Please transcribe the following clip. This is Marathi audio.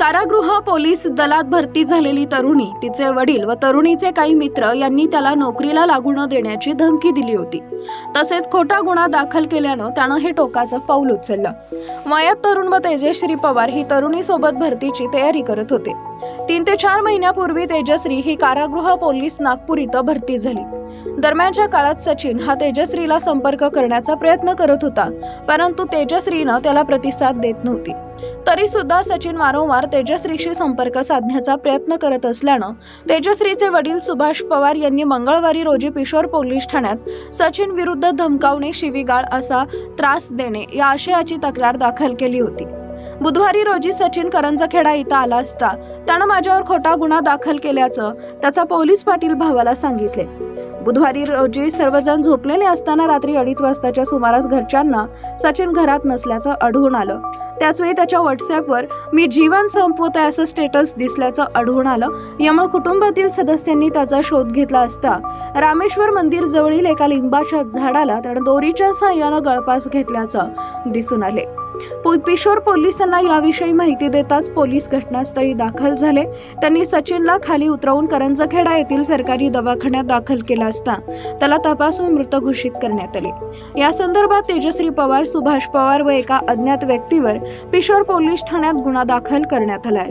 कारागृह पोलीस दलात भरती झालेली तरुणी तिचे वडील व तरुणीचे काही मित्र यांनी त्याला नोकरीला लागू न देण्याची धमकी दिली होती. तसेच खोटा गुन्हा दाखल केल्यानं त्यानं हे टोकाचं पाऊल उचललं. मयत तरुण व तेजश्री पवार ही तरुणी सोबत भरतीची तयारी करत होते. तीन ते चार महिन्यापूर्वी तेजश्री ही कारागृह पोलीस नागपूर इथं भरती झाली. दरम्यानच्या काळात सचिन हा तेजश्रीला संपर्क करण्याचा प्रयत्न करत होता परंतु तेजश्रीनं त्याला प्रतिसाद देत नव्हती. तरी सुद्धा सचिन वारंवार तेजश्रीशी संपर्क साधण्याचा प्रयत्न करत असल्यानं तेजश्रीचे वडील सुभाष पवार यांनी मंगळवारी रोजी पिशोर पोलीस ठाण्यात सचिन विरुद्ध धमकावणे शिवीगाळ असा त्रास देणे या आशयाची तक्रार दाखल केली होती. बुधवारी रोजी सचिन करंजखेडा इथं आला असता त्यानं माझ्यावर खोटा गुन्हा दाखल केल्याचं त्याचा पोलीस पाटील भावाला सांगितले. बुधवारी रोजी सर्वजण झोपलेले असताना रात्री अडीच वाजताच्या सुमारास घरच्यांना सचिन घरात नसल्याचं आढळून आलं. त्याचवेळी त्याच्या व्हॉट्सअपवर मी जीवन संपवत आहे असं स्टेटस दिसल्याचं आढळून आलं. यामुळे कुटुंबातील सदस्यांनी त्याचा शोध घेतला असता. रामेश्वर मंदिर जवळील एका लिंबाच्या झाडाला त्यानं दोरीच्या साह्यानं गळपास घेतल्याचं दिसून आले. पिशोर पोलिसांना याविषयी माहिती देताच पोलीस घटनास्थळी दाखल झाले. त्यांनी सचिनला खाली उतरवून करंजखेडा येथील सरकारी दवाखान्यात दाखल केला असता. त्याला तपासून मृत घोषित करण्यात आले. या संदर्भात तेजश्री पवार सुभाष पवार व एका अज्ञात व्यक्तीवर पिशोर पोलीस ठाण्यात गुन्हा दाखल करण्यात आलाय.